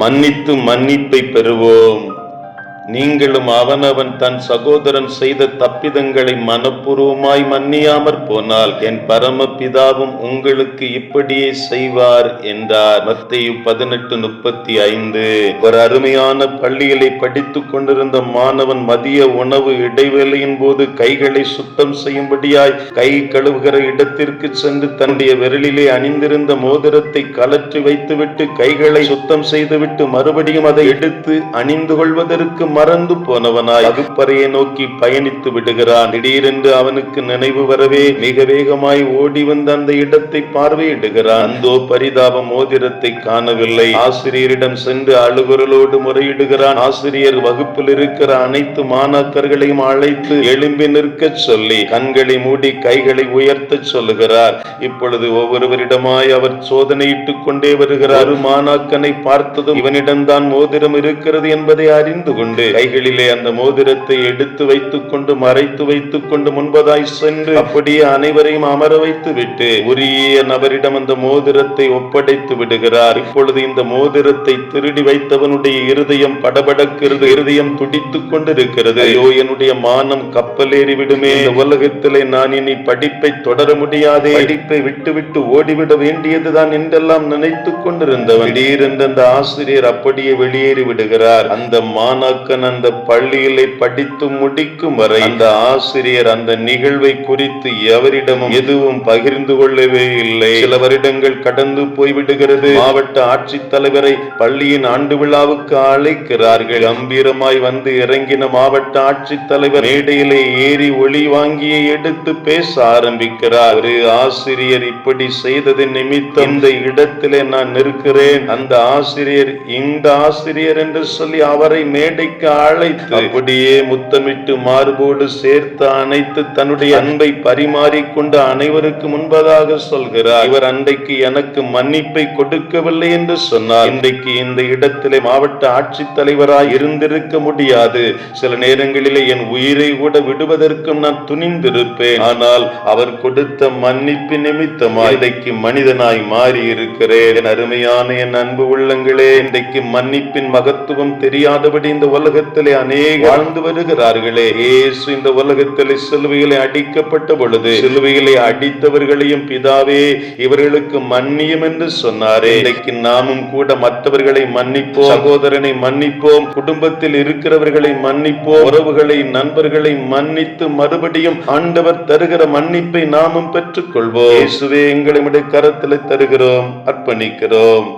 மன்னித்து மன்னிப்பை பெறுவோம். நீங்களும் அவனவன் தன் சகோதரன் செய்த தப்பிதங்களை மனப்பூர்வமாய் மன்னியாமற் போனால் என் பரமபிதாவும் உங்களுக்கு இப்படியே செய்வார் என்றார். மத்தையு பதினெட்டு முப்பத்தி ஐந்து. ஒரு அருமையான பள்ளியிலே படித்துக் கொண்டிருந்த மாணவன் மதிய உணவு இடைவேளையின் போது கைகளை சுத்தம் செய்யும்படியாய் கை கழுவுகிற இடத்திற்கு சென்று தன்னுடைய விரலிலே அணிந்திருந்த மோதிரத்தை கலற்றி வைத்துவிட்டு கைகளை சுத்தம் செய்துவிட்டு மறுபடியும் அதை எடுத்து அணிந்து கொள்வதற்கு மறந்து போனவனாய் வகுப்பறையை நோக்கி பயணித்து விடுகிறான். திடீரென்று அவனுக்கு நினைவு வரவே மிக வேகமாய் ஓடி வந்து அந்த இடத்தை பார்வையிடுகிறான். அந்தோ பரிதாப மோதிரத்தை காணவில்லை. ஆசிரியரிடம் சென்று அழுகுரலோடு முறையிடுகிறான். ஆசிரியர் வகுப்பில் இருக்கிற அனைத்து மாணாக்கர்களையும் அழைத்து எழும்பி நிற்கச் சொல்லி கண்களை மூடி கைகளை உயர்த்தச் சொல்லுகிறார். இப்பொழுது ஒவ்வொருவரிடமாய் அவர் சோதனையிட்டுக் கொண்டே வருகிறார். ஒரு மாணாக்கனை பார்த்ததும் இவனிடம்தான் மோதிரம் இருக்கிறது என்பதை அறிந்து கொண்டு கைகளிலே அந்த மோதிரத்தை எடுத்து வைத்துக் கொண்டு மறைத்து வைத்துக் கொண்டு முன்பதாய் சென்று அப்படியே அனைவரையும் அமர வைத்து விட்டு உரிய நபரிடம் அந்த மோதிரத்தை ஒப்படைத்து விடுகிறார். இப்பொழுது இந்த மோதிரத்தை திருடி வைத்தவனுடைய இருதயம் படபடக்கிறது இருதயம் துடித்துக் கொண்டிருக்கிறது. ஐயோ என்னுடைய மானம் கப்பலேறி விடுமே. உலகத்திலே நான் இனி படிப்பை தொடர முடியாதே. படிப்பை விட்டுவிட்டு ஓடிவிட வேண்டியதுதான் என்றெல்லாம் நினைத்துக் கொண்டிருந்தவன். திடீரென்று அந்த ஆசிரியர் அப்படியே வெளியேறி விடுகிறார். அந்த மாணாக்கன் அந்த பள்ளியிலே படித்து முடிக்கும் வரை அந்த ஆசிரியர் அந்த நிகழ்வை குறித்து எவரிடமும் எதுவும் பகிர்ந்து கொள்ளவே இல்லை. சில வருடங்கள் கடந்து போய்விடுகிறது. மாவட்ட ஆட்சித்தலைவரை பள்ளியின் ஆண்டு விழாவுக்கு அழைக்கிறார்கள். கம்பீரமாய் வந்து இறங்கின மாவட்ட ஆட்சித்தலைவர் மேடையிலே ஏறி ஒளி வாங்கியை எடுத்து பேச ஆரம்பிக்கிறார். ஒரு ஆசிரியர் இப்படி செய்தது நிமித்தம் இந்த இடத்திலே நான் நிற்கிறேன். அந்த ஆசிரியர் இந்த ஆசிரியர் என்று சொல்லி அவரை மேடைக்கு அழைத்து அப்படியே முத்தமிட்டு மார்போடு சேர்த்து அணைத்து தன்னுடைய அன்பை பரிமாறிக்கொண்டு அனைவருக்கு முன்பதாக சொல்கிறார் இவர் அன்றைக்கு எனக்கு மன்னிப்பை கொடுக்கவில்லை என்று சொன்னார். இன்றைக்கு இந்த இடத்திலே மாவட்ட ஆட்சித்தலைவராய் இருந்திருக்க முடியாது. சில நேரங்களிலே என் உயிரை கூட விடுவதற்கும் நான் துணிந்திருப்பேன். ஆனால் அவர் கொடுத்த மன்னிப்பு நிமித்தமாய் இன்றைக்கு மனிதனாய் மாறி இருக்கிறேன் என் அருமையான என் அன்பு உள்ளங்களே இன்றைக்கு மன்னிப்பின் மகத்துவம் தெரியாதபடி இந்த உலகத்திலே அநேக வாழ்ந்து வருகிறார்களே. இயேசு இந்த உலகத்திலே சிலுவைகளை அடிக்கப்பட்ட பொழுது சிலுவைகளை அடித்தவர்களையும் பிதாவே இவர்களுக்கு மன்னியும் என்று சொன்னாரே. இன்றைக்கு நாமும் கூட மற்றவர்களை மன்னிப்போம். சகோதரனை மன்னிப்போம். குடும்பத்தில் இருக்கிறவர்களை மன்னிப்போம். உறவுகளை நண்பர்களை மன்னித்து மறுபடியும் ஆண்டவர் தருகிற மன்னிப்பை நாமும் பெற்றுக்கொள்வோம். இயேசுவே எங்களை கரத்தில் தருகிறோம். அர்ப்பணிக்கிறோம்.